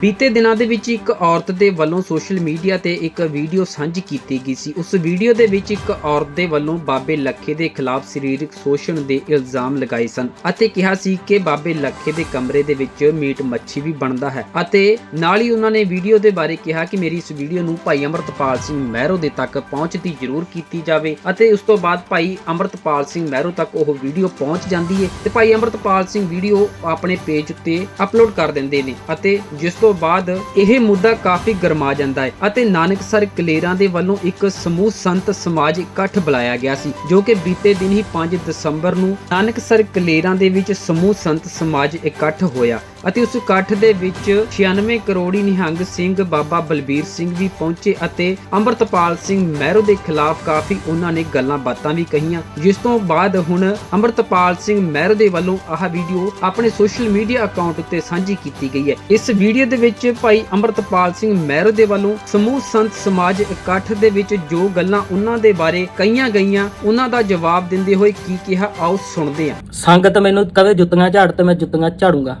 ਬੀਤੇ ਦਿਨਾਂ ਦੇ ਵਿੱਚ ਇੱਕ ਔਰਤ ਦੇ ਵੱਲੋਂ ਸੋਸ਼ਲ ਮੀਡੀਆ ਤੇ ਇੱਕ ਵੀਡੀਓ ਸਾਂਝੀ ਕੀਤੀ ਗਈ ਸੀ। ਉਸ ਵੀਡੀਓ ਦੇ ਵਿੱਚ ਇੱਕ ਔਰਤ ਦੇ ਵੱਲੋਂ ਬਾਬੇ ਲੱਖੇ ਦੇ ਖਿਲਾਫ ਸਰੀਰਕ ਸ਼ੋਸ਼ਣ ਦੇ ਇਲਜ਼ਾਮ ਲਗਾਏ ਸਨ ਅਤੇ ਕਿਹਾ ਸੀ ਕਿ ਬਾਬੇ ਲੱਖੇ ਦੇ ਕਮਰੇ ਦੇ ਵਿੱਚ ਮੀਟ ਮੱਛੀ ਵੀ ਬਣਦਾ ਹੈ ਅਤੇ ਨਾਲ ਹੀ ਉਹਨਾਂ ਨੇ ਵੀਡੀਓ ਦੇ ਬਾਰੇ ਕਿਹਾ ਕਿ ਮੇਰੀ ਇਸ ਵੀਡੀਓ ਨੂੰ ਭਾਈ ਅਮਰਤਪਾਲ ਸਿੰਘ ਮਹਿਰੋ ਦੇ ਤੱਕ ਪਹੁੰਚਦੀ ਜ਼ਰੂਰ ਕੀਤੀ ਜਾਵੇ ਅਤੇ ਉਸ ਤੋਂ ਬਾਅਦ ਭਾਈ ਅਮਰਤਪਾਲ ਸਿੰਘ ਮਹਿਰੋ ਤੱਕ ਉਹ ਵੀਡੀਓ ਪਹੁੰਚ ਜਾਂਦੀ ਹੈ ਤੇ ਭਾਈ ਅਮਰਤਪਾਲ ਸਿੰਘ ਵੀਡੀਓ ਆਪਣੇ ਪੇਜ ਉੱਤੇ ਅਪਲੋਡ ਕਰ ਦਿੰਦੇ ਨੇ ਅਤੇ ਜਿਸ ਤੋਂ ਬਾਅਦ ਇਹ ਮੁੱਦਾ ਕਾਫੀ ਗਰਮਾ ਜਾਂਦਾ ਹੈ ਅਤੇ ਨਾਨਕਸਰ ਕਲੇਰਾਂ ਦੇ ਵੱਲੋਂ ਇੱਕ ਸਮੂਹ ਸੰਤ ਸਮਾਜ ਇਕੱਠ ਬੁਲਾਇਆ ਗਿਆ ਸੀ, ਜੋ ਕਿ ਬੀਤੇ ਦਿਨ ਹੀ 5 ਦਸੰਬਰ ਨੂੰ ਨਾਨਕਸਰ ਕਲੇਰਾਂ ਦੇ ਵਿੱਚ ਸਮੂਹ ਸੰਤ ਸਮਾਜ ਇਕੱਠ ਹੋਇਆ। ਅਤੇ ਉਸ ਇਕੱਠ ਦੇ ਵਿੱਚ 96 ਕਰੋੜੀ ਨਿਹੰਗ ਸਿੰਘ, ਬਾਬਾ ਬਲਬੀਰ ਸਿੰਘ ਵੀ ਪਹੁੰਚੇ ਅਤੇ ਅੰਮ੍ਰਿਤਪਾਲ ਸਿੰਘ ਮਹਿਰੋ ਦੇ ਖਿਲਾਫ ਕਾਫੀ ਉਹਨਾਂ ਨੇ ਗੱਲਾਂ ਬਾਤਾਂ ਵੀ ਕਹੀਆਂ। ਜਿਸ ਤੋਂ ਬਾਅਦ ਹੁਣ ਅੰਮ੍ਰਿਤਪਾਲ ਸਿੰਘ ਮਹਿਰੋ ਦੇ ਵੱਲੋਂ ਆਹ ਵੀਡੀਓ ਆਪਣੇ ਸੋਸ਼ਲ ਮੀਡੀਆ ਅਕਾਊਂਟ ਉੱਤੇ ਸਾਂਝੀ ਕੀਤੀ ਗਈ ਹੈ। ਇਸ ਵੀਡੀਓ ਦੇ ਵਿੱਚ ਭਾਈ ਅੰਮ੍ਰਿਤਪਾਲ ਸਿੰਘ ਮਹਿਰੋ ਦੇ ਵੱਲੋਂ ਸਮੂਹ ਸੰਤ ਸਮਾਜ ਇਕੱਠ ਦੇ ਵਿੱਚ ਜੋ ਗੱਲਾਂ ਉਹਨਾਂ ਦੇ ਬਾਰੇ ਕਹੀਆਂ ਗਈਆਂ, ਉਹਨਾਂ ਦਾ ਜਵਾਬ ਦਿੰਦੇ ਹੋਏ ਕੀ ਕਿਹਾ, ਆਓ ਸੁਣਦੇ ਹਾਂ। ਸੰਗਤ ਮੈਨੂੰ ਕਵੇ ਜੁੱਤੀਆਂ ਝਾੜ ਤੇ ਮੈਂ ਜੁੱਤੀਆਂ ਝਾੜੂਗਾ।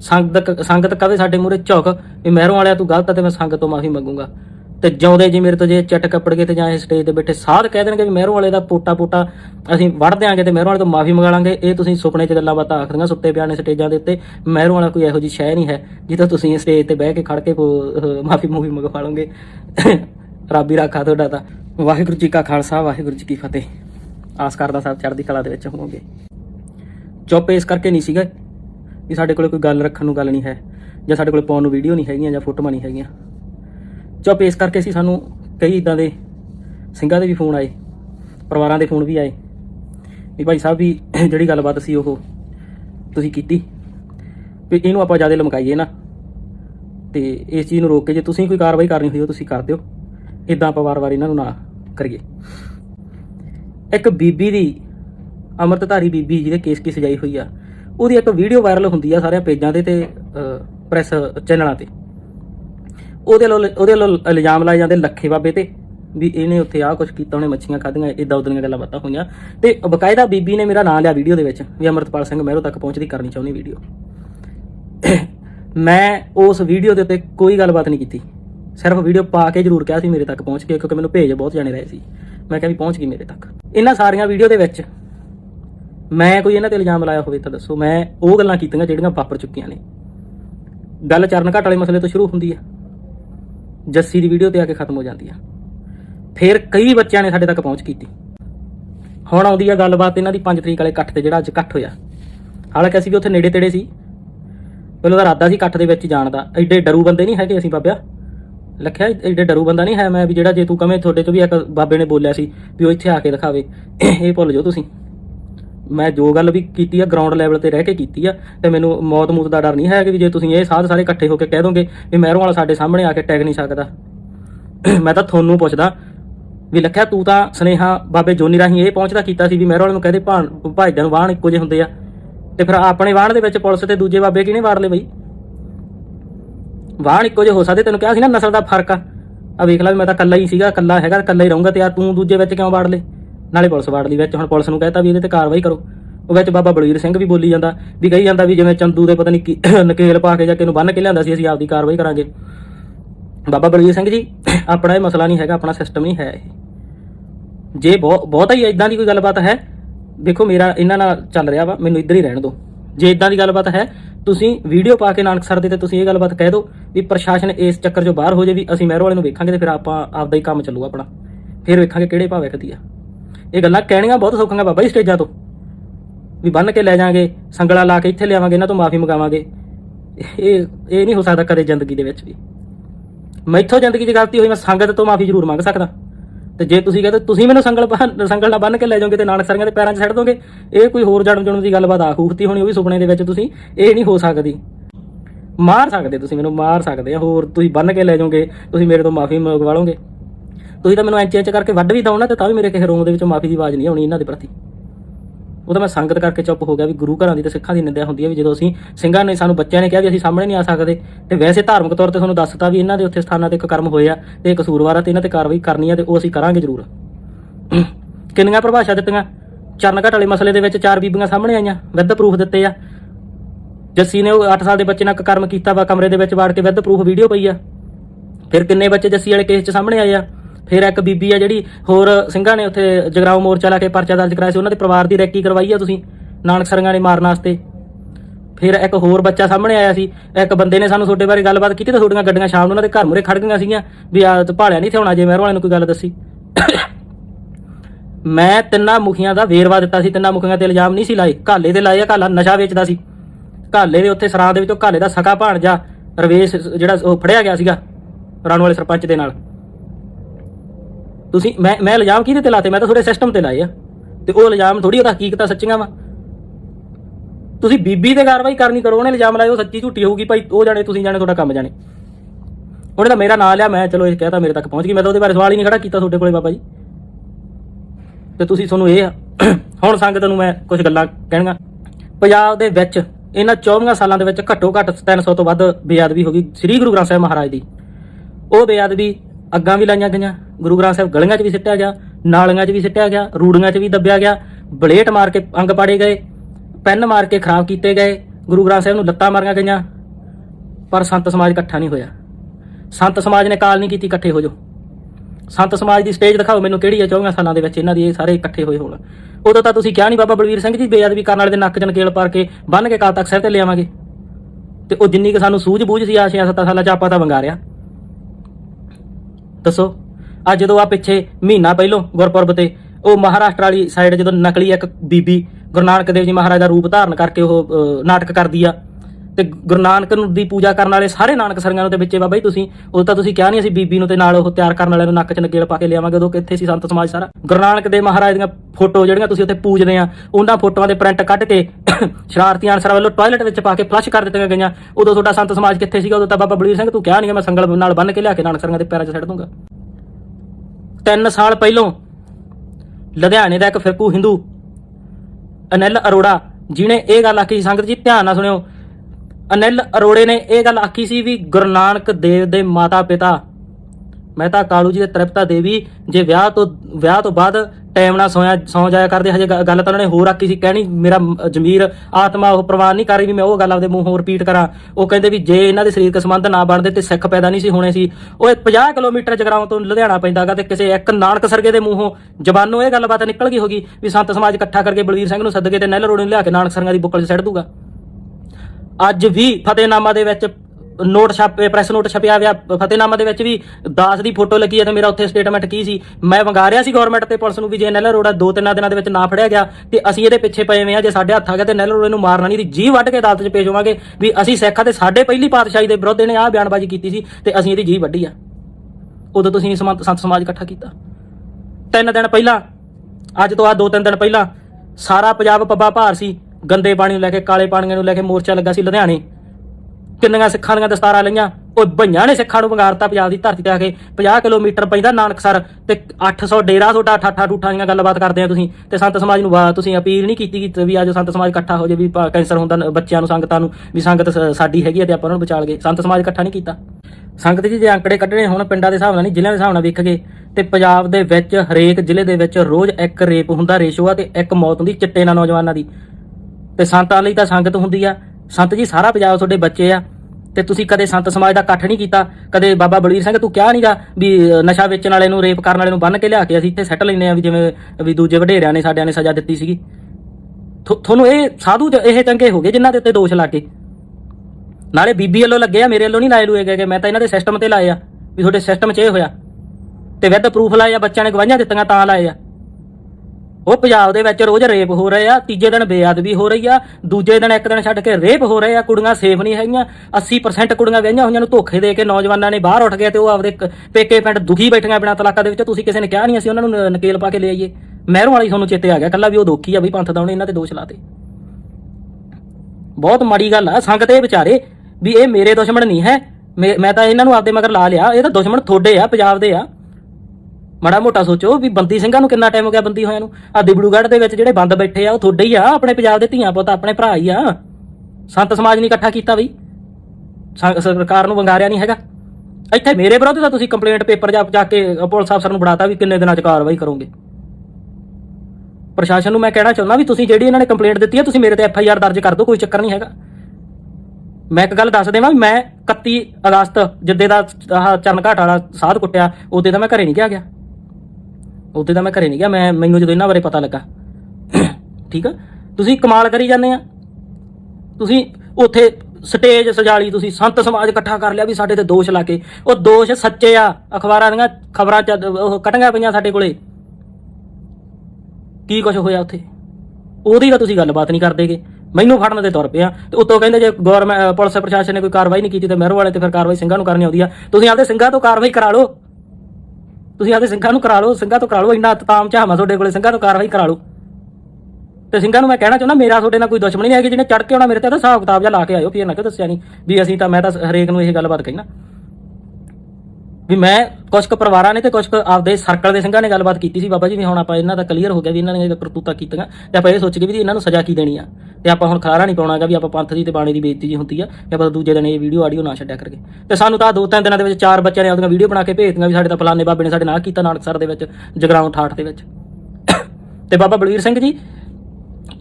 ਸੰਗਤ ਸੰਗਤ ਕਵੇ ਸਾਡੇ ਮੂਰੇ ਝੁਕ ਵੀ ਮਹਿਰੋਂ ਵਾਲਿਆ ਤੂੰ ਗਲਤ ਆ ਤੇ ਮੈਂ ਸੰਗਤ ਤੋਂ ਮਾਫੀ ਮੰਗੂਗਾ। ਤੇ ਜਿਉਂਦੇ ਜੀ ਮੇਰੇ ਤੋਂ ਜੇ ਚਿੱਟ ਕੱਪੜ ਗਏ ਤੇ ਜਾਂ ਇਹ ਸਟੇਜ ਤੇ ਬੈਠੇ ਸਾਧ ਕਹਿ ਦੇਣਗੇ ਵੀ ਮਹਿਰੋਂ ਵਾਲੇ ਦਾ ਪੋਟਾ ਪੋਟਾ ਅਸੀਂ ਵੜ ਦਿਆਂਗੇ ਤੇ ਮਹਿਰੋਂ ਵਾਲੇ ਤੋਂ ਮਾਫੀ ਮੰਗਾ ਲਾਂਗੇ। ਇਹ ਤੁਸੀਂ ਸੁਪਨੇ 'ਚ ਗੱਲਾਂ ਬਾਤਾਂ ਆਖਦੀਆਂ ਸੁੱਤੇ ਪਿਆ ਨੇ ਸਟੇਜਾਂ ਦੇ ਉੱਤੇ। ਮਹਿਰੋਂ ਵਾਲਾ ਕੋਈ ਇਹੋ ਜੀ ਸ਼ੈ ਨਹੀਂ ਹੈ ਜਿੱਥੇ ਤੁਸੀਂ ਸਟੇਜ ਤੇ ਬਹਿ ਕੇ ਖੜ ਕੇ ਮਾਫੀ ਮੂਫੀ ਮੰਗਵਾ ਲਓਗੇ। ਰੱਬ ਹੀ ਰਾਖਾ ਤੁਹਾਡਾ ਤਾਂ। ਵਾਹਿਗੁਰੂ ਜੀ ਕਾ ਖਾਲਸਾ, ਵਾਹਿਗੁਰੂ ਜੀ ਕੀ ਫਤਿਹ। ਆਸ ਕਰਦਾ ਸਾਹਿਬ ਚੜ੍ਹਦੀ ਕਲਾ ਦੇ ਵਿੱਚ ਹੋਵੋਗੇ। ਚੁੱਪ ਇਸ ਕਰਕੇ ਨਹੀਂ ਸੀਗਾ। ਵੀ ਸਾਡੇ ਕੋਲ ਕੋਈ ਗੱਲ ਰੱਖਣ ਨੂੰ ਗੱਲ ਨਹੀਂ ਹੈ, ਜਾਂ ਸਾਡੇ ਕੋਲ ਪਾਉਣ ਨੂੰ ਵੀਡੀਓ ਨਹੀਂ ਹੈਗੀਆਂ, ਜਾਂ ਫੋਟੋਆਂ ਨਹੀਂ ਹੈਗੀਆਂ। ਚੁੱਪ ਇਸ ਕਰਕੇ ਸੀ ਸਾਨੂੰ ਕਈ ਇਦਾਂ ਦੇ ਸਿੰਘਾਂ ਦੇ ਵੀ ਫੋਨ ਆਏ, ਪਰਿਵਾਰਾਂ ਦੇ ਫੋਨ ਵੀ ਆਏ। ਵੀ ਭਾਈ ਸਾਹਿਬ ਵੀ ਜਿਹੜੀ ਗੱਲਬਾਤ ਸੀ ਉਹ ਤੁਸੀਂ ਕੀਤੀ। ਵੀ ਇਹਨੂੰ ਆਪਾਂ ਜ਼ਿਆਦਾ ਲਮਕਾਈਏ ਨਾ। ਤੇ ਇਸ ਚੀਜ਼ ਨੂੰ ਰੋਕ ਕੇ ਜੇ ਤੁਸੀਂ ਕੋਈ ਕਾਰਵਾਈ ਕਰਨੀ ਹੋਈ ਉਹ ਤੁਸੀਂ ਕਰ ਦਿਓ। ਇਦਾਂ ਆਪਾਂ ਵਾਰ-ਵਾਰ ਇਹਨਾਂ ਨੂੰ ਨਾ ਕਰੀਏ। ਇੱਕ ਬੀਬੀ ਦੀ, ਅੰਮ੍ਰਿਤਧਾਰੀ ਬੀਬੀ ਜਿਹਦੇ ਕੇਸ ਕੀ ਸਜਾਈ ਹੋਈ ਆ ਉਹਦੀ ਇੱਕ ਵੀਡੀਓ ਵਾਇਰਲ ਹੁੰਦੀ ਆ ਸਾਰਿਆਂ ਪੇਜਾਂ ਤੇ ਤੇ ਪ੍ਰੈਸ ਚੈਨਲਾਂ ਤੇ। ਉਹਦੇ ਵੱਲੋਂ ਉਹਦੇ ਵੱਲੋਂ ਇਲਜ਼ਾਮ ਲਾਏ ਜਾਂਦੇ ਲੱਖੇ ਬਾਬੇ ਤੇ, ਵੀ ਇਹਨੇ ਉੱਥੇ ਆਹ ਕੁਝ ਕੀਤਾ, ਉਹਨੇ ਮੱਛੀਆਂ ਖਾਧੀਆਂ ਇਦਾਂ ਉਦਾਂ ਦੀਆਂ ਗੱਲਾਂ ਬਾਤਾਂ ਹੋਈਆਂ। ਤੇ ਬਕਾਇਦਾ ਬੀਬੀ ਨੇ ਮੇਰਾ ਨਾਮ ਲਿਆ ਵੀਡੀਓ ਦੇ ਵਿੱਚ, ਵੀ ਅਮਰਤਪਾਲ ਸਿੰਘ ਮਹਿਰੋ ਤੱਕ ਪਹੁੰਚਦੀ ਕਰਨੀ ਚਾਹੁੰਦੀ ਵੀਡੀਓ ਮੈਂ ਉਸ ਵੀਡੀਓ ਦੇ ਉੱਤੇ ਕੋਈ ਗੱਲਬਾਤ ਨਹੀਂ ਕੀਤੀ। ਸਿਰਫ ਵੀਡੀਓ ਪਾ ਕੇ ਜ਼ਰੂਰ ਕਿਹਾ ਸੀ ਮੇਰੇ ਤੱਕ ਪਹੁੰਚ ਕੇ, ਕਿਉਂਕਿ ਮੈਨੂੰ ਭੇਜ ਬਹੁਤ ਜਾਣੇ ਰਹੇ ਸੀ। ਮੈਂ ਕਿਹਾ ਵੀ ਪਹੁੰਚ ਗਈ ਮੇਰੇ ਤੱਕ। ਇਹਨਾਂ ਸਾਰੀਆਂ ਵੀਡੀਓ ਦੇ ਵਿੱਚ ਮੈਂ ਕੋਈ ਇਹਨਾਂ ਤੇ ਇਲਜ਼ਾਮ ਲਾਇਆ ਹੋਵੇ ਤਾਂ ਦੱਸੋ, ਮੈਂ ਉਹ ਗੱਲਾਂ ਕੀਤੀਆਂ ਜਿਹੜੀਆਂ ਵਾਪਰ ਚੁੱਕੀਆਂ ਨੇ। ਗੱਲ ਚਰਨ ਘਾਟ ਵਾਲੇ ਮਸਲੇ ਤੋਂ ਸ਼ੁਰੂ ਹੁੰਦੀ ਆ। ਜੱਸੀ ਦੀ ਵੀਡੀਓ ਤੇ ਆ ਕੇ ਖਤਮ ਹੋ ਜਾਂਦੀ ਆ। ਫਿਰ ਕਈ ਬੱਚਿਆਂ ਨੇ ਸਾਡੇ ਤੱਕ ਪਹੁੰਚ ਕੀਤੀ। ਹੁਣ ਆਉਂਦੀ ਆ ਗੱਲਬਾਤ ਇਹਨਾਂ ਦੀ 5 ਤਰੀਕ ਵਾਲੇ ਇਕੱਠ ਤੇ, ਜਿਹੜਾ ਅੱਜ ਇਕੱਠ ਹੋਇਆ। ਹਾਲਾਂਕਿ ਅਸੀਂ ਵੀ ਉੱਥੇ ਨੇੜੇ ਤੇੜੇ ਸੀ। ਪਹਿਲਾਂ ਤਾਂ ਇਰਾਦਾ ਸੀ ਇਕੱਠ ਦੇ ਵਿੱਚ ਜਾਣ ਦਾ। ਐਡੇ ਡਰੂ ਬੰਦੇ ਨਹੀਂ ਹੈਗੇ ਅਸੀਂ ਬਾਬਿਆ। ਲਖਿਆ, ਐਡੇ ਡਰੂ ਬੰਦਾ ਨਹੀਂ ਹੈ ਮੈਂ ਵੀ ਜਿਹੜਾ ਜੇ ਤੂੰ ਕਵੇਂ ਤੁਹਾਡੇ ਤੋਂ ਵੀ ਇੱਕ ਬਾਬੇ ਨੇ ਬੋਲਿਆ ਸੀ ਵੀ ਉਹ ਇੱਥੇ ਆ ਕੇ ਦਿਖਾਵੇ। ਇਹ ਭੁੱਲ ਜਾਓ ਤੁਸੀਂ। ਮੈਂ ਜੋ ਗੱਲ ਵੀ ਕੀਤੀ ਆ ਗਰਾਊਂਡ ਲੈਵਲ ਤੇ ਰਹਿ ਕੇ ਕੀਤੀ ਆ, ਤੇ ਮੈਨੂੰ ਮੌਤ ਮੂਤ ਦਾ ਡਰ ਨਹੀਂ ਹੈ ਕਿ ਵੀ ਜੇ ਤੁਸੀਂ ਇਹ ਸਾਧ ਸਾਰੇ ਇਕੱਠੇ ਹੋ ਕੇ ਕਹਿ ਦੋਗੇ ਵੀ ਮਹਿਰੋਂ ਵਾਲਾ ਸਾਡੇ ਸਾਹਮਣੇ ਆ ਕੇ ਟੈਗ ਨਹੀਂ ਸਕਦਾ। ਮੈਂ ਤਾਂ ਤੁਹਾਨੂੰ ਪੁੱਛਦਾ ਵੀ ਲੱਖਿਆ ਤੂੰ ਤਾਂ ਸਨੇਹਾ ਬਾਬੇ ਜੋਨੀ ਰਾਹੀਂ ਇਹ ਪਹੁੰਚਦਾ ਕੀਤਾ ਸੀ ਵੀ ਮਹਿਰੋਂ ਵਾਲੇ ਨੂੰ ਕਹਦੇ ਭਾਣ ਭਾਈਦਾਂ ਨੂੰ ਵਾਹਣ ਇੱਕੋ ਜਿਹੇ ਹੁੰਦੇ ਆ। ਤੇ ਫਿਰ ਆਪਣੇ ਵਾਹਣ ਦੇ ਵਿੱਚ ਪੁਲਿਸ ਤੇ ਦੂਜੇ ਬਾਬੇ ਕਿਹਨੇ ਵਾੜ ਲਏ ਬਈ? ਵਾਹਣ ਇੱਕੋ ਜਿਹੇ ਹੋ ਸਕਦੇ, ਤੈਨੂੰ ਕਿਹਾ ਸੀ ਨਾ ਨਸਲ ਦਾ ਫ਼ਰਕ ਆ। ਆ ਵੇਖ ਲੈ ਵੀ ਮੈਂ ਤਾਂ ਕੱਲਾ ਹੀ ਸੀਗਾ ਕੱਲਾ ਹੈਗਾ ਕੱਲਾ ਹੀ ਰਹੂੰਗਾ ਤੇ ਯਾਰ ਤੂੰ ਦੂਜੇ ਵਿੱਚ ਕਿਉਂ ਵਾੜ ਲਏ? ਨਾਲੇ ਪੁਲਿਸ ਵਾੜ ਲਈ ਵਿੱਚ ਹੁਣ ਪੁਲਿਸ ਨੂੰ ਕਹਿਤਾ ਵੀ ਇਹਦੇ ਤੇ ਕਾਰਵਾਈ ਕਰੋ। ਉਹ ਵਿੱਚ ਬਾਬਾ ਬਲਵੀਰ ਸਿੰਘ ਵੀ ਬੋਲੀ ਜਾਂਦਾ, ਵੀ ਕਹੀ ਜਾਂਦਾ ਵੀ ਜਿਵੇਂ ਚੰਦੂ ਦੇ ਪਤਾ ਨਹੀਂ ਕੀ, ਨਕੇਲ ਪਾ ਕੇ ਜਾਂ ਕਿਨੂੰ ਬੰਨ ਕੇ ਲਿਆਂਦਾ ਸੀ, ਅਸੀਂ ਆਪਦੀ ਕਾਰਵਾਈ ਕਰਾਂਗੇ। ਬਾਬਾ ਬਲਵੀਰ ਸਿੰਘ ਜੀ, ਆਪਣਾ ਇਹ ਮਸਲਾ ਨਹੀਂ ਹੈਗਾ, ਆਪਣਾ ਸਿਸਟਮ ਨਹੀਂ ਹੈ ਇਹ। ਜੇ ਬਹੁਤ ਬਹੁਤਾ ਹੀ ਇਦਾਂ ਦੀ ਕੋਈ ਗੱਲਬਾਤ ਹੈ, ਦੇਖੋ ਮੇਰਾ ਇਹਨਾਂ ਨਾਲ ਚੱਲ ਰਿਹਾ ਵਾ, ਮੈਨੂੰ ਇੱਧਰ ਹੀ ਰਹਿਣ ਦਿਓ। ਜੇ ਇਦਾਂ ਦੀ ਗੱਲਬਾਤ ਹੈ, ਤੁਸੀਂ ਵੀਡੀਓ ਪਾ ਕੇ ਨਾਨਕ ਸਰ ਦੇ ਤੇ ਤੁਸੀਂ ਇਹ ਗੱਲਬਾਤ ਕਹਿ ਦਿਓ ਵੀ ਪ੍ਰਸ਼ਾਸਨ ਇਸ ਚੱਕਰ 'ਚੋਂ ਬਾਹਰ ਹੋ ਜਾਏ ਵੀ ਅਸੀਂ ਮਹਿਰੋ ਵਾਲੇ ਨੂੰ ਵੇਖਾਂਗੇ ਤੇ ਫਿਰ ਆਪਾਂ ਆਪਦਾ ਹੀ ਕੰਮ ਚੱਲੂ ਆਪਣਾ। ਫਿਰ ਵੇਖਾਂਗੇ ਕਿਹੜੇ ਭਾਵੇਂ ਖਤੀ ਆ। ਇਹ ਗੱਲਾਂ ਕਹਿਣੀਆਂ ਬਹੁਤ ਸੌਖੀਆਂ ਬਾਬਾ ਜੀ ਸਟੇਜਾਂ ਤੋਂ। ਵੀ ਬੰਨ ਕੇ ਲੈ ਜਾਾਂਗੇ, ਸੰਗਲਾ ਲਾ ਕੇ ਇੱਥੇ ਲਿਆਵਾਂਗੇ, ਇਹਨਾਂ ਤੋਂ ਮਾਫੀ ਮੰਗਾਵਾਂਗੇ। ਇਹ ਇਹ ਨਹੀਂ ਹੋ ਸਕਦਾ ਕਦੇ ਜ਼ਿੰਦਗੀ ਦੇ ਵਿੱਚ ਵੀ। ਮੈਥੋਂ ਜ਼ਿੰਦਗੀ 'ਚ ਗਲਤੀ ਹੋਈ, ਮੈਂ ਸੰਗਤ ਤੋਂ ਮਾਫੀ ਜ਼ਰੂਰ ਮੰਗ ਸਕਦਾ। ਤੇ ਜੇ ਤੁਸੀਂ ਕਹਿੰਦੇ, ਤੁਸੀਂ ਮੈਨੂੰ ਸੰਗਲ ਬੰਨ੍ਹ- ਸੰਗਲ ਨਾਲ ਬੰਨ ਕੇ ਲੈ ਜਾਓਗੇ ਤੇ ਨਾਨਕ ਸਰੀਆਂ ਦੇ ਪੈਰਾਂ 'ਚ ਛੱਡ ਦੋਗੇ, ਇਹ ਕੋਈ ਹੋਰ ਜਨਮ ਜਨਮ ਦੀ ਗੱਲਬਾਤ ਆਖੂਖਤੀ ਹੋਣੀ ਉਹ ਵੀ ਸੁਪਨੇ ਦੇ ਵਿੱਚ ਤੁਸੀਂ, ਇਹ ਨਹੀਂ ਹੋ ਸਕਦੀ। ਮਾਰ ਸਕਦੇ ਤੁਸੀਂ ਮੈਨੂੰ, ਮਾਰ ਸਕਦੇ ਆ। ਹੋਰ ਤੁਸੀਂ ਬੰਨ ਕੇ ਲੈ ਜਾਓਗੇ, ਤੁਸੀਂ ਮੇਰੇ ਤੋਂ ਮਾਫੀ ਮੰਗਵਾ ਲਓਗੇ। ਤੁਸੀਂ ਤਾਂ ਮੈਨੂੰ ਐਂਚ ਐਂਚ ਕਰਕੇ ਵੱਢ ਵੀ ਦਓ ਨਾ, ਤੇ ਤਾਂ ਵੀ ਮੇਰੇ ਕਿਸੇ ਰੋਮ ਦੇ ਵਿੱਚ ਮਾਫੀ ਦੀ ਆਵਾਜ਼ ਨਹੀਂ ਆਉਣੀ ਇਹਨਾਂ ਦੇ ਪ੍ਰਤੀ। ਉਹ ਤਾਂ ਮੈਂ ਸੰਗਤ ਕਰਕੇ ਚੁੱਪ ਹੋ ਗਿਆ ਵੀ ਗੁਰੂ ਘਰਾਂ ਦੀ ਤੇ ਸਿੱਖਾਂ ਦੀ ਨਿੰਦਿਆ ਹੁੰਦੀ ਹੈ ਵੀ ਜਦੋਂ ਅਸੀਂ ਸਿੰਘਾਂ ਨੇ ਸਾਨੂੰ ਬੱਚਿਆਂ ਨੇ ਕਿਹਾ ਵੀ ਅਸੀਂ ਸਾਹਮਣੇ ਨਹੀਂ ਆ ਸਕਦੇ, ਤੇ ਵੈਸੇ ਧਾਰਮਿਕ ਤੌਰ ਤੇ ਤੁਹਾਨੂੰ ਦੱਸਤਾ ਵੀ ਇਹਨਾਂ ਦੇ ਉੱਥੇ ਸਥਾਨਾਂ ਤੇ ਇੱਕ ਕਰਮ ਹੋਏ ਆ ਤੇ ਇਹ ਕਸੂਰਵਾਰ ਆ ਤੇ ਇਹਨਾਂ ਤੇ ਕਾਰਵਾਈ ਕਰਨੀ ਆ, ਤੇ ਉਹ ਅਸੀਂ ਕਰਾਂਗੇ ਜ਼ਰੂਰ। ਕਿੰਨੀਆਂ ਪਰਿਭਾਸ਼ਾ ਦਿੱਤੀਆਂ? ਚਰਨ ਘਟ ਵਾਲੇ ਮਸਲੇ ਦੇ ਵਿੱਚ ਚਾਰ ਬੀਬੀਆਂ ਸਾਹਮਣੇ ਆਈਆਂ ਵਿਦ ਪ੍ਰੂਫ ਦਿੱਤੇ ਆ। ਜੱਸੀ ਨੇ ਉਹ 8 ਸਾਲ ਦੇ ਬੱਚੇ ਨਾਲ ਕਰਮ ਕੀਤਾ ਵਾ, ਕਮਰੇ ਦੇ ਵਿੱਚ ਵਾੜ ਕੇ ਵਿਦ ਪ੍ਰੂਫ ਵੀਡੀਓ ਪਈ ਆ। ਫਿਰ ਕਿੰਨੇ ਬੱਚੇ ਜੱਸੀ ਵਾਲੇ ਕੇਸ 'ਚ ਸਾਹਮਣੇ ਆਏ ਆ? ਫਿਰ ਇੱਕ ਬੀਬੀ ਆ ਜਿਹੜੀ ਹੋਰ ਸਿੰਘਾਂ ਨੇ ਉੱਥੇ ਜਗਰਾਓ ਮੋਰਚਾ ਲਾ ਕੇ ਪਰਚਾ ਦਰਜ ਕਰਾਇਆ ਸੀ, ਉਹਨਾਂ ਦੇ ਪਰਿਵਾਰ ਦੀ ਰੈਕੀ ਕਰਵਾਈ ਆ ਤੁਸੀਂ, ਨਾਨਕ ਸਰੰਗਾਂ ਨੇ ਮਾਰਨ ਵਾਸਤੇ। ਫਿਰ ਇੱਕ ਹੋਰ ਬੱਚਾ ਸਾਹਮਣੇ ਆਇਆ ਸੀ, ਇੱਕ ਬੰਦੇ ਨੇ ਸਾਨੂੰ ਤੁਹਾਡੇ ਬਾਰੇ ਗੱਲਬਾਤ ਕੀਤੀ ਤਾਂ ਤੁਹਾਡੀਆਂ ਗੱਡੀਆਂ ਸ਼ਾਮ ਨੂੰ ਉਹਨਾਂ ਦੇ ਘਰ ਮੂਹਰੇ ਖੜ ਗਈਆਂ ਸੀਗੀਆਂ, ਵੀ ਆ ਭਾਲਿਆ ਨਹੀਂ ਥਿਆਉਣਾ ਜੇ ਮਹਿਰ ਵਾਲਿਆਂ ਨੂੰ ਕੋਈ ਗੱਲ ਦੱਸੀ। ਮੈਂ ਤਿੰਨਾਂ ਮੁਖੀਆਂ ਦਾ ਵੇਰਵਾ ਦਿੱਤਾ ਸੀ, ਤਿੰਨਾਂ ਮੁਖੀਆਂ ਤੇ ਇਲਜ਼ਾਮ ਨਹੀਂ ਸੀ ਲਾਏ, ਘਾਲੇ 'ਤੇ ਲਾਏ ਆ, ਘਾਲਾ ਨਸ਼ਾ ਵੇਚਦਾ ਸੀ। ਘਾਲੇ ਦੇ ਉੱਥੇ ਸਰਾਂ ਦੇ ਵਿੱਚੋਂ ਘਾਲੇ ਦਾ ਸਕਾ ਭਾਣਜਾ ਰਵੇਸ਼ ਜਿਹੜਾ ਉਹ ਫੜਿਆ ਗਿਆ ਸੀਗਾ, ਰਣ ਵਾਲੇ ਸਰਪੰਚ ਦੇ ਨਾਲ। ਤੁਸੀਂ ਮੈਂ ਮੈਂ ਇਲਜ਼ਾਮ ਕਿਹਦੇ ਤੇ ਲਾਤੇ? ਮੈਂ ਤਾਂ ਤੁਹਾਡੇ ਸਿਸਟਮ ਤੇ ਲਾਏ ਆ। ਤੇ ਉਹ ਇਲਜ਼ਾਮ ਥੋੜੀ ਉਹਦਾ ਹਕੀਕਤਾਂ ਸੱਚੀਆਂ ਵਾ। ਤੁਸੀਂ ਬੀਬੀ ਤੇ ਕਾਰਵਾਈ ਕਰਨੀ ਕਰੋ, ਉਹਨੇ ਇਲਜ਼ਾਮ ਲਾਏ, ਉਹ ਸੱਚੀ ਝੂਠੀ ਹੋਊਗੀ, ਭਾਈ, ਉਹ ਜਾਣੇ, ਤੁਸੀਂ ਜਾਣੇ, ਤੁਹਾਡਾ ਕੰਮ ਜਾਣੇ। ਉਹਨੇ ਤਾਂ ਮੇਰਾ ਨਾਂ ਲਿਆ, ਮੈਂ ਚਲੋ ਇਹ ਕਹਤਾ ਮੇਰੇ ਤੱਕ ਪਹੁੰਚ ਗਈ, ਮੈਂ ਤਾਂ ਉਹਦੇ ਬਾਰੇ ਸਵਾਲ ਹੀ ਨਹੀਂ ਖੜਾ ਕੀਤਾ ਤੁਹਾਡੇ ਕੋਲੇ ਬਾਬਾ ਜੀ। ਤੇ ਤੁਸੀਂ ਤੁਹਾਨੂੰ ਇਹ ਆ, ਹੁਣ ਸੰਗਤ ਨੂੰ ਮੈਂ ਕੁਝ ਗੱਲਾਂ ਕਹਿਣੀਆਂ। ਪੰਜਾਬ ਦੇ ਵਿੱਚ ਇਹਨਾਂ 24 ਸਾਲਾਂ ਦੇ ਵਿੱਚ ਘੱਟੋ ਘੱਟ 300 ਤੋਂ ਵੱਧ ਬੇਅਦਬੀ ਹੋ ਗਈ, ਸ੍ਰੀ ਗੁਰੂ ਗ੍ਰੰਥ ਸਾਹਿਬ ਮਹਾਰਾਜ ਦੀ। ਉਹ ਬੇਅਦਬੀ ਅੱਗਾਂ ਵੀ ਲਾਈਆਂ ਗਈਆਂ ਗੁਰੂ ਗ੍ਰੰਥ ਸਾਹਿਬ ਗਲੀਆਂ 'ਚ ਵੀ ਸਿੱਟਿਆ ਗਿਆ, ਨਾਲੀਆਂ 'ਚ ਵੀ ਸਿੱਟਿਆ ਗਿਆ, ਰੂੜੀਆਂ 'ਚ ਵੀ ਦੱਬਿਆ ਗਿਆ, ਬਲੇਟ ਮਾਰ ਕੇ ਅੰਗ ਪਾੜੇ ਗਏ, ਪੈਨ ਮਾਰ ਕੇ ਖਰਾਬ ਕੀਤੇ ਗਏ, ਗੁਰੂ ਗ੍ਰੰਥ ਸਾਹਿਬ ਨੂੰ ਲੱਤਾਂ ਮਾਰੀਆਂ ਗਈਆਂ, ਪਰ ਸੰਤ ਸਮਾਜ ਇਕੱਠਾ ਨਹੀਂ ਹੋਇਆ। ਸੰਤ ਸਮਾਜ ਨੇ ਕਾਲ ਨਹੀਂ ਕੀਤੀ, ਇਕੱਠੇ ਹੋ ਜਾਓ। ਸੰਤ ਸਮਾਜ ਦੀ ਸਟੇਜ ਦਿਖਾਓ ਮੈਨੂੰ ਕਿਹੜੀ ਹੈ 24 ਸਾਲਾਂ ਦੇ ਵਿੱਚ ਇਹਨਾਂ ਦੀ ਇਹ ਸਾਰੇ ਇਕੱਠੇ ਹੋਏ ਹੋਣ। ਉਦੋਂ ਤਾਂ ਤੁਸੀਂ ਕਿਹਾ ਨਹੀਂ, ਬਾਬਾ ਬਲਵੀਰ ਸਿੰਘ ਜੀ, ਬੇਅਦਬੀ ਕਰਨ ਵਾਲੇ ਦੇ ਨੱਕ 'ਚ ਨਕੇਲ ਪਾਰ ਕੇ ਬੰਨ ਕੇ ਕਾਲ ਤੱਕ ਸਾਹਿਬ ਤੇ ਲਿਆਵਾਂਗੇ ਤੇ ਉਹ ਜਿੰਨੀ ਕਿ ਸਾਨੂੰ ਸੂਝ-ਬੂਝ ਸੀ ਆ 6-7 ਸਾਲਾਂ 'ਚ ਆਪਾਂ ਤਾਂ ਵੰਗਾਰਿਆ। ਦੱਸੋ। ਅੱਜ ਜਦੋਂ ਆ ਪਿੱਛੇ ਮਹੀਨਾ ਪਹਿਲੋਂ ਗੁਰਪੁਰਬ ਤੇ, ਉਹ ਮਹਾਰਾਸ਼ਟਰ ਵਾਲੀ ਸਾਈਡ ਜਦੋਂ ਨਕਲੀ ਇੱਕ ਬੀਬੀ ਗੁਰੂ ਨਾਨਕ ਦੇਵ ਜੀ ਮਹਾਰਾਜ ਦਾ ਰੂਪ ਧਾਰਨ ਕਰਕੇ ਉਹ ਨਾਟਕ ਕਰਦੀ ਆ, ਤੇ ਗੁਰੂ ਨਾਨਕ ਨੂੰ ਦੀ ਪੂਜਾ ਕਰਨ ਵਾਲੇ ਸਾਰੇ ਨਾਨਕ ਸਰੰਗਾਂ ਨੂੰ ਤੇ ਵਿੱਚੇ ਬਾਬਾ ਜੀ ਤੁਸੀਂ ਉਦੋਂ ਤਾਂ ਤੁਸੀਂ ਕਿਹਾ ਨਹੀਂ ਅਸੀਂ ਬੀਬੀ ਨੂੰ ਤੇ ਨਾਲ ਉਹ ਤਿਆਰ ਕਰਨ ਵਾਲਿਆਂ ਨੂੰ ਨੱਕ 'ਚ ਨਕੇਲ ਪਾ ਕੇ ਲਿਆਵਾਂਗੇ, ਉਦੋਂ ਕਿੱਥੇ ਸੀ ਸੰਤ ਸਮਾਜ ਸਾਰਾ? ਗੁਰੂ ਨਾਨਕ ਦੇ ਮਹਾਰਾਜ ਦੀਆਂ ਫੋਟੋ ਜਿਹੜੀਆਂ ਤੁਸੀਂ ਉੱਥੇ ਪੂਜਦੇ ਆ ਉਹਨਾਂ ਫੋਟੋਆਂ ਦੇ ਪ੍ਰਿੰਟ ਕੱਢ ਕੇ ਸ਼ਰਾਰਤੀ ਅਨਸਰਾਂ ਵੱਲੋਂ ਟਾਇਲਟ ਵਿੱਚ ਪਾ ਕੇ ਫਲਸ਼ ਕਰ ਦਿੱਤੀਆਂ ਗਈਆਂ, ਉਦੋਂ ਤੁਹਾਡਾ ਸੰਤ ਸਮਾਜ ਕਿੱਥੇ ਸੀਗਾ, ਉਦੋਂ ਤਾਂ ਬਾਬਾ ਬਲੀਰ ਸਿੰਘ ਤੂੰ ਕਿਹਾ ਨਹੀਂ ਮੈਂ ਸੰਗਲ ਨਾਲ ਬੰਨ ਕੇ ਲਿਆ ਕੇ ਨਾਨਕ ਸਰੰਗਾਂ ਦੇ ਪੈਰਾਂ 'ਚ ਸੱਟ ਦੂੰਗਾ। ਤਿੰਨ ਸਾਲ ਪਹਿਲੋਂ ਲੁਧਿਆਣੇ ਦਾ ਇੱਕ ਫਿਰਕੂ ਹਿੰਦੂ ਅਨਿਲ ਅਰੋੜਾ ਜਿਨੇ ਇਹ ਗੱਲ ਆਖੀ ਸੀ, ਸੰਗਤ ਜੀ ਧਿਆਨ ਨਾਲ ਸੁਣਿਓ। ਅਨਿਲ ਅਰੋੜੇ ਨੇ ਇਹ ਗੱਲ ਆਖੀ ਸੀ ਵੀ ਗੁਰੂ ਨਾਨਕ ਦੇਵ ਦੇ ਮਾਤਾ ਪਿਤਾ ਮਹਿਤਾ ਕਾਲੂ ਜੀ ਦੇ ਤ੍ਰਿਪਤਾ ਦੇਵੀ ਜੇ ਵਿਆਹ ਤੋਂ ਵਿਆਹ ਤੋਂ ਬਾਅਦ ਟਾਈਮ ਨਾਲ ਸੌਇਆ, ਸੌਂ ਜਾਇਆ ਕਰਦੇ, ਹਜੇ ਗ- ਗੱਲ ਤਾਂ ਉਹਨਾਂ ਨੇ ਹੋਰ ਆਖੀ ਸੀ, ਕਹਿਣੀ ਮੇਰਾ ਮ- ਜ਼ਮੀਰ ਆਤਮਾ ਉਹ ਪ੍ਰਵਾਨ ਨਹੀਂ ਕਰ ਰਹੀ ਵੀ ਮੈਂ ਉਹ ਗੱਲ ਆਪਦੇ ਮੂੰਹੋਂ ਰਿਪੀਟ ਕਰਾਂ। ਉਹ ਕਹਿੰਦੇ ਵੀ ਜੇ ਇਹਨਾਂ ਦੇ ਸਰੀਰਕ ਸੰਬੰਧ ਨਾ ਬਣਦੇ ਤੇ ਸਿੱਖ ਪੈਦਾ ਨਹੀਂ ਸੀ ਹੋਣੇ ਸੀ। ਉਹ 50 ਕਿਲੋਮੀਟਰ ਜਗਰਾਉਂ ਤੋਂ ਲੁਧਿਆਣਾ ਪੈਂਦਾਗਾ ਤੇ ਕਿਸੇ ਇੱਕ ਨਾਨਕ ਸਰਗੇ ਦੇ ਮੂੰਹੋਂ ਜ਼ਬਾਨੋਂ ਇਹ ਗੱਲਬਾਤ ਨਿਕਲ ਗਈ ਹੋਗੀ ਵੀ ਸੰਤ ਸਮਾਜ ਇਕੱਠਾ ਕਰਕੇ ਬਲਵੀਰ ਸਿੰਘ ਨੂੰ ਸੱਦ ਕੇ ਤੇ ਨਹਿਲ ਰੋਡ ਨੂੰ ਲਿਆ ਕੇ ਨਾਨਕ ਸਰਗਾ ਦੀ ਬੁੱਕਲ 'ਚ ਸੱਟ ਦੂਗਾ। ਅੱਜ ਵੀ ਫਤਿਹਨਾਮਾ ਦੇ ਵਿੱਚ ਨੋਟ ਛਾਪੇ ਪ੍ਰੈਸ ਨੋਟ ਛਪਿਆ ਹੋਇਆ ਫਤਿਹਨਾਮਾ ਦੇ ਵਿੱਚ ਵੀ ਦਾਸ ਦੀ ਫੋਟੋ ਲੱਗੀ ਹੈ ਤੇ ਮੇਰਾ ਉੱਥੇ ਸਟੇਟਮੈਂਟ ਕੀ ਸੀ? ਮੈਂ ਵੰਗਾਰਿਆ ਸੀ ਗਵਰਨਮੈਂਟ ਤੇ ਪੁਲਿਸ ਨੂੰ ਵੀ ਜੇ ਨਹਿਲਾ ਰੋੜਾ ਦੋ ਤਿੰਨਾਂ ਦਿਨਾਂ ਦੇ ਵਿੱਚ ਨਾ ਫੜਿਆ ਗਿਆ ਤੇ ਅਸੀਂ ਇਹਦੇ ਪਿੱਛੇ ਪਏ ਹੋਏ ਆ ਜੇ ਸਾਡੇ ਹੱਥ ਆ ਗਿਆ ਤੇ ਨਹਿਲਾ ਰੋੜੇ ਨੂੰ ਮਾਰਨਾ ਨਹੀਂ ਦੀ ਜੀ ਵੱਢ ਕੇ ਅਦਾਲਤ 'ਚ ਪੇਸ਼ ਹੋਵਾਂਗੇ ਵੀ ਅਸੀਂ ਸਿੱਖਾਂ ਤੇ ਸਾਡੇ ਪਹਿਲੀ ਪਾਤਸ਼ਾਹੀ ਦੇ ਵਿਰੁੱਧ ਇਹਨੇ ਆਹ ਬਿਆਨਬਾਜ਼ੀ ਕੀਤੀ ਸੀ ਤੇ ਅਸੀਂ ਇਹਦੀ ਜੀ ਵੱਢੀ ਆ। ਉਦੋਂ ਤੁਸੀਂ ਸਮੰਤ ਸੰਤ ਸਮਾਜ ਇਕੱਠਾ ਕੀਤਾ। ਤਿੰਨ ਦਿਨ ਪਹਿਲਾਂ, ਅੱਜ ਤੋਂ ਆ ਦੋ ਤਿੰਨ ਦਿਨ ਪਹਿਲਾਂ, ਸਾਰਾ ਪੰਜਾਬ ਪੱਬਾ ਭਾਰ ਸੀ। ਗੰਦੇ ਪਾਣੀ ਨੂੰ ਲੈ ਕੇ ਕਾਲੇ ਪਾਣੀਆਂ ਨੂੰ ਲੈ ਕੇ ਮੋਰਚਾ ਲੱਗਾ ਸੀ ਲੁਧਿਆਣੇ। ਕਿੰਨੀਆਂ ਸਿੱਖਾਂ ਦੀਆਂ ਦਸਤਾਰਾਂ ਲਈਆਂ? ਉਹ ਭਈਆਂ ਨੇ ਸਿੱਖਾਂ ਨੂੰ ਵੰਗਾਰਤਾ ਪੰਜਾਬ ਦੀ ਧਰਤੀ ਤੇ ਆ ਕੇ 50 ਕਿਲੋਮੀਟਰ ਪੈਂਦਾ ਨਾਨਕਸਰ ਤੇ 800 ਡੇਰਾ ਤੁਹਾਡਾ ਠਾਠਾ, ਠੂਠਾਂ ਦੀਆਂ ਗੱਲਬਾਤ ਕਰਦੇ ਆ ਤੁਸੀਂ। ਤੇ ਸੰਤ ਸਮਾਜ ਨੂੰ ਵਾ- ਤੁਸੀਂ ਅਪੀਲ ਨਹੀਂ ਕੀਤੀ ਕਿ ਵੀ ਅੱਜ ਸੰਤ ਸਮਾਜ ਇਕੱਠਾ ਹੋ ਜੇ, ਵੀ ਪ- ਕੈਂਸਰ ਹੁੰਦਾ ਬੱਚਿਆਂ ਨੂੰ, ਸੰਗਤਾਂ ਨੂੰ, ਵੀ ਸੰਗਤ ਸ- ਸਾਡੀ ਹੈਗੀ ਆ ਤੇ ਆਪਾਂ ਉਹਨਾਂ ਨੂੰ ਬਚਾ ਲਗੇ ਸੰਤ ਸਮਾਜ ਇਕੱਠਾ ਨਹੀਂ ਕੀਤਾ। ਸੰਗਤ ਜੀ ਜੇ ਅੰਕੜੇ ਕੱਢਣੇ ਹੁਣ ਪਿੰਡਾਂ ਦੇ ਹਿਸਾਬ ਨਾਲ ਨਹੀਂ, ਜ਼ਿਲ੍ਹਿਆਂ ਦੇ ਹਿਸਾਬ ਨਾਲ ਵੇਖਗੇ ਤੇ ਪੰਜਾਬ ਦੇ ਵਿੱਚ ਹਰੇਕ ਜ਼ਿਲ੍ਹੇ ਦੇ ਵਿੱਚ ਰੋਜ਼ ਇੱਕ ਰੇਪ ਹੁੰਦਾ, ਰੇਸ਼ੋ ਆ ਤੇ ਇੱਕ ਮੌਤ ਹੁੰਦੀ, ਚਿੱਟੇ ਨਾਲ ਨੌਜਵਾਨਾਂ ਦੀ। ਤੇ ਸੰਤਾਂ ਲਈ ਤਾਂ ਸੰਗਤ ਹੁੰਦੀ ਆ। ਸੰਤ ਜੀ ਸਾਰਾ ਪੰਜਾਬ ਤੁਹਾਡੇ ਬੱਚੇ ਆ। ਤੇ ਤੁਸੀਂ ਕਦੇ ਸੰਤ ਸਮਾਜ ਦਾ ਇਕੱਠ ਨਹੀਂ ਕੀਤਾ? ਕਦੇ ਬਾਬਾ ਬਲਵੀਰ ਸਿੰਘ ਤੂੰ ਕਿਹਾ ਨਹੀਂਗਾ ਵੀ ਨਸ਼ਾ ਵੇਚਣ ਵਾਲੇ ਨੂੰ ਰੇਪ ਕਰਨ ਵਾਲੇ ਨੂੰ ਬੰਨ ਕੇ ਲਿਆ ਕੇ ਅਸੀਂ ਇੱਥੇ ਸੈੱਟ ਲੈਨੇ ਆ ਵੀ ਜਿਵੇਂ ਵੀ ਦੂਜੇ ਵਡੇਰਿਆਂ ਨੇ ਸਾਡਿਆਂ ਨੇ ਸਜ਼ਾ ਦਿੱਤੀ ਸੀਗੀ। ਥੋ- ਤੁਹਾਨੂੰ ਇਹ ਸਾਧੂ ਇਹ ਚੰਗੇ ਹੋ ਗਏ ਜਿਨ੍ਹਾਂ ਦੇ ਉੱਤੇ ਦੋਸ਼ ਲੱਗੇ ਨਾਲੇ ਬੀਬੀ ਵੱਲੋਂ ਲੱਗੇ ਆ ਮੇਰੇ ਵੱਲੋਂ ਨਹੀਂ ਲਾਏ ਲੂਏ ਗਏ ਗੇ, ਮੈਂ ਤਾਂ ਇਹਨਾਂ ਦੇ ਸਿਸਟਮ ਤੇ ਲਾਏ ਆ ਵੀ ਤੁਹਾਡੇ ਸਿਸਟਮ 'ਚ ਇਹ ਹੋਇਆ। ਤੇ ਵਿਦ ਪ੍ਰੂਫ ਲਾਏ ਆ ਬੱਚਿਆਂ ਨੇ ਗਵਾਹੀਆਂ ਦਿੱਤੀਆਂ ਤਾਂ ਲਾਏ ਆ। ਉਹ ਪੰਜਾਬ ਦੇ ਵਿੱਚ ਰੋਜ਼ ਰੇਪ ਹੋ ਰਹੇ ਆ, ਤੀਜੇ ਦਿਨ ਬੇਅਦਬੀ ਹੋ ਰਹੀ ਆ, ਦੂਜੇ ਦਿਨ ਇੱਕ ਦਿਨ ਛੱਡ ਕੇ ਰੇਪ ਹੋ ਰਹੇ ਆ, ਕੁੜੀਆਂ ਸੇਫ ਨਹੀਂ ਹੈਗੀਆਂ 80% ਕੁੜੀਆਂ ਵਿਆਹੀਆਂ ਹੋਈਆਂ ਨੂੰ ਧੋਖੇ ਦੇ ਕੇ ਨੌਜਵਾਨਾਂ ਨੇ ਬਾਹਰ ਉੱਠ ਗਏ ਤੇ ਉਹ ਆਪਦੇ ਕ- ਪੇਕੇ ਪਿੰਡ ਦੁਖੀ ਬੈਠੀਆਂ ਬਿਨਾਂ ਤਲਾਕਾਂ ਦੇ ਵਿੱਚ, ਤੁਸੀਂ ਕਿਸੇ ਨੇ ਕਿਹਾ ਨਹੀਂ ਅਸੀਂ ਉਹਨਾਂ ਨੂੰ ਨਕੇਲ ਪਾ ਕੇ ਲੈ ਆਈਏ। ਮਹਿਰੋਂ ਵਾਲੀ ਤੁਹਾਨੂੰ ਚੇਤੇ ਆ ਗਿਆ ਕੱਲਾ ਵੀ ਉਹ ਦੋਖੀ ਆ ਵੀ ਪੰਥ ਦਾ ਉਹਨੇ ਇਹਨਾਂ ਤੇ ਦੋਸ਼ ਲਾਤੇ। ਬਹੁਤ ਮਾੜੀ ਗੱਲ ਆ, ਸੰਗਤ ਇਹ ਵਿਚਾਰੇ, ਵੀ ਇਹ ਮੇਰੇ ਦੁਸ਼ਮਣ ਨਹੀਂ ਹੈ, ਮੈਂ ਮੈਂ ਤਾਂ ਇਹਨਾਂ ਨੂੰ ਆਪਦੇ ਮਗਰ ਲਾ ਲਿਆ, ਇਹ ਤਾਂ ਦੁਸ਼ਮਣ ਤੁਹਾਡੇ ਆ, ਪੰਜਾਬ ਦੇ ਆ। ਮਾੜਾ ਮੋਟਾ ਸੋਚੋ ਵੀ ਬੰਦੀ ਸਿੰਘਾਂ ਨੂੰ ਕਿੰਨਾ ਟਾਈਮ ਹੋ ਗਿਆ ਬੰਦੀ ਹੋਇਆਂ ਨੂੰ। ਆ ਦਿਬੜੂਗੜ੍ਹ ਦੇ ਵਿੱਚ ਜਿਹੜੇ ਬੰਦ ਬੈਠੇ ਆ, ਉਹ ਤੁਹਾਡੇ ਹੀ ਆ, ਆਪਣੇ ਪੰਜਾਬ ਦੇ ਧੀਆਂ ਪੁੱਤ, ਆਪਣੇ ਭਰਾ ਹੀ ਆ। ਸੰਤ ਸਮਾਜ ਨੇ ਇਕੱਠਾ ਕੀਤਾ ਬਈ। ਸੰ- ਸਰਕਾਰ ਨੂੰ ਵੰਗਾਰਿਆ ਨਹੀਂ ਹੈਗਾ। ਇੱਥੇ ਮੇਰੇ ਵਿਰੁੱਧ ਤਾਂ ਤੁਸੀਂ ਕੰਪਲੇਂਟ ਪੇਪਰ ਜਾ ਜਾ ਕੇ ਪੁਲਿਸ ਅਫਸਰ ਨੂੰ ਬਣਾਤਾ ਵੀ ਕਿੰਨੇ ਦਿਨਾਂ 'ਚ ਕਾਰਵਾਈ ਕਰੋਗੇ। ਪ੍ਰਸ਼ਾਸਨ ਨੂੰ ਮੈਂ ਕਹਿਣਾ ਚਾਹੁੰਦਾ ਵੀ ਤੁਸੀਂ ਜਿਹੜੀ ਇਹਨਾਂ ਨੇ ਕੰਪਲੇਂਟ ਦਿੱਤੀ ਹੈ ਤੁਸੀਂ ਮੇਰੇ ਤੇ ਐਫ ਆਈ ਆਰ ਦਰਜ ਕਰ ਦਿਓ, ਕੋਈ ਚੱਕਰ ਨਹੀਂ ਹੈਗਾ। ਮੈਂ ਇੱਕ ਗੱਲ ਦੱਸ ਦੇਵਾਂ ਵੀ ਮੈਂ 31 ਅਗਸਤ ਜਿੱਦੇ ਦਾ ਆਹ ਚਰਨ ਘਾਟ ਵਾਲਾ ਸਾਧ ਕੁੱਟਿਆ, ਉਹਦੇ ਤਾਂ ਮੈਂ ਘਰੇ ਨਹੀਂ ਗਿਆ ਗਿਆ। ਉਹਦੇ ਤਾਂ ਮੈਂ ਘਰੇ ਨਹੀਂ ਗਿਆ, ਮੈਂ ਮੈਨੂੰ ਜਦੋਂ ਇਹਨਾਂ ਬਾਰੇ ਪਤਾ ਲੱਗਾ। ਠੀਕ ਆ? ਤੁਸੀਂ ਕਮਾਲ ਕਰੀ ਜਾਂਦੇ ਆ। ਤੁਸੀਂ ਉੱਥੇ ਸਟੇਜ ਸਜਾ ਲਈ, ਤੁਸੀਂ ਸੰਤ ਸਮਾਜ ਇਕੱਠਾ ਕਰ ਲਿਆ ਵੀ ਸਾਡੇ ਤੇ ਦੋਸ਼ ਲਾ ਕੇ। ਉਹ ਦੋਸ਼ ਸੱਚੇ ਆ। ਅਖਬਾਰਾਂ ਦੀਆਂ ਖਬਰਾਂ ਚ ਉਹ ਕਟੀਆਂ ਪਈਆਂ ਸਾਡੇ ਕੋਲੇ। ਕੀ ਕੁਝ ਹੋਇਆ ਉੱਥੇ? ਉਹਦੀ ਤਾਂ ਤੁਸੀਂ ਗੱਲਬਾਤ ਨਹੀਂ ਕਰਦੇਗੇ ਮੈਨੂੰ ਫੜਨ ਤੇ ਤੁਰ ਪਿਆ। ਤੇ ਉੱਤੋਂ ਕਹਿੰਦੇ ਜੇ ਗਵਰਨਮੈਂਟ ਪੁਲਿਸ ਪ੍ਰਸ਼ਾਸਨ ਨੇ ਕੋਈ ਕਾਰਵਾਈ ਨਹੀਂ ਕੀਤੀ ਤੇ ਮਹਿਰੋ ਵਾਲੇ ਤੇ ਫਿਰ ਕਾਰਵਾਈ ਸਿੰਘਾਂ ਨੂੰ ਕਰਨੀ ਆਉਂਦੀ ਆ। ਤੁਸੀਂ ਆਪਦੇ ਸਿੰਘਾਂ ਤੋਂ ਕਾਰਵਾਈ ਕਰਾ ਲਓ। ਤੁਸੀਂ ਆਪਦੇ ਸਿੰਘਾਂ ਨੂੰ ਕਰਾ ਲਓ, ਸਿੰਘਾਂ ਤੋਂ ਕਰਾ ਲਓ, ਇੰਨਾ ਤਤਾਮ ਝਾਮਾ ਤੁਹਾਡੇ ਕੋਲੇ, ਸਿੰਘਾਂ ਤੋਂ ਕਾਰਵਾਈ ਕਰਾ ਲਓ। ਤੇ ਸਿੰਘਾਂ ਨੂੰ ਮੈਂ ਕਹਿਣਾ ਚਾਹੁੰਦਾ, ਮੇਰਾ ਤੁਹਾਡੇ ਨਾਲ ਕੋਈ ਦੁਸ਼ਮਣੀ ਨਹੀਂ ਹੈਗੀ, ਜਿਹਨੇ ਚੜ ਕੇ ਆਉਣਾ ਮੇਰੇ ਤੇ ਤਾਂ ਹਿਸਾਬ ਕਿਤਾਬ ਜਿਹਾ ਲਾ ਕੇ ਆਇਓ, ਫਿਰ ਨਾ ਕਿ ਦੱਸਿਆ ਨਹੀਂ ਵੀ ਅਸੀਂ ਤਾਂ, ਮੈਂ ਤਾਂ ਹਰੇਕ ਨੂੰ ਇਹ ਗੱਲਬਾਤ ਕਹਿਣਾ ਵੀ ਮੈਂ ਕੁਝ ਕੁ ਪਰਿਵਾਰਾਂ ਨੇ ਤੇ ਕੁਝ ਕੁ ਆਪਦੇ ਸਰਕਲ ਦੇ ਸਿੰਘਾਂ ਨੇ ਗੱਲਬਾਤ ਕੀਤੀ ਸੀ, ਬਾਬਾ ਜੀ, ਵੀ ਹੁਣ ਆਪਾਂ ਇਹਨਾਂ ਦਾ ਕਲੀਅਰ ਹੋ ਗਿਆ ਵੀ ਇਹਨਾਂ ਨੇ ਇਹ ਕੀਤੀਆਂ, ਤੇ ਆਪਾਂ ਇਹ ਸੋਚ ਗਏ ਵੀ ਇਹਨਾਂ ਨੂੰ ਸਜ਼ਾ ਕੀ ਦੇਣੀ ਆ। ਤੇ ਆਪਾਂ ਹੁਣ ਖਲਾਰਾ ਨਹੀਂ ਪਾਉਣਾਗਾ ਵੀ ਆਪਾਂ ਪੰਥ ਦੀ ਤੇ ਬਾਣੀ ਦੀ ਬੇਇੱਜ਼ਤੀ ਜੀ ਹੁੰਦੀ ਆ ਤੇ ਆਪਾਂ ਦੂਜੇ ਦਿਨ ਇਹ ਵੀਡੀਓ ਆਡੀਓ ਨਾ ਛੱਡਿਆ ਕਰਕੇ ਤੇ ਸਾਨੂੰ ਤਾਂ ਦੋ ਤਿੰਨ ਦਿਨਾਂ ਦੇ ਵਿੱਚ ਚਾਰ ਬੱਚਿਆਂ ਨੇ ਆਪਦੀਆਂ ਵੀਡੀਓ ਬਣਾ ਕੇ ਭੇਜਤੀਆਂ ਵੀ ਸਾਡੇ ਤਾਂ ਫਲਾਣੇ ਬਾਬੇ ਨੇ ਸਾਡੇ ਨਾਲ ਕੀਤਾ ਨਾਨਕਸਰ ਦੇ ਵਿੱਚ, ਜਗਰਾਉਂ ਠਾਠ ਦੇ ਵਿੱਚ। ਤੇ ਬਾਬਾ ਬਲਵੀਰ ਸਿੰਘ ਜੀ,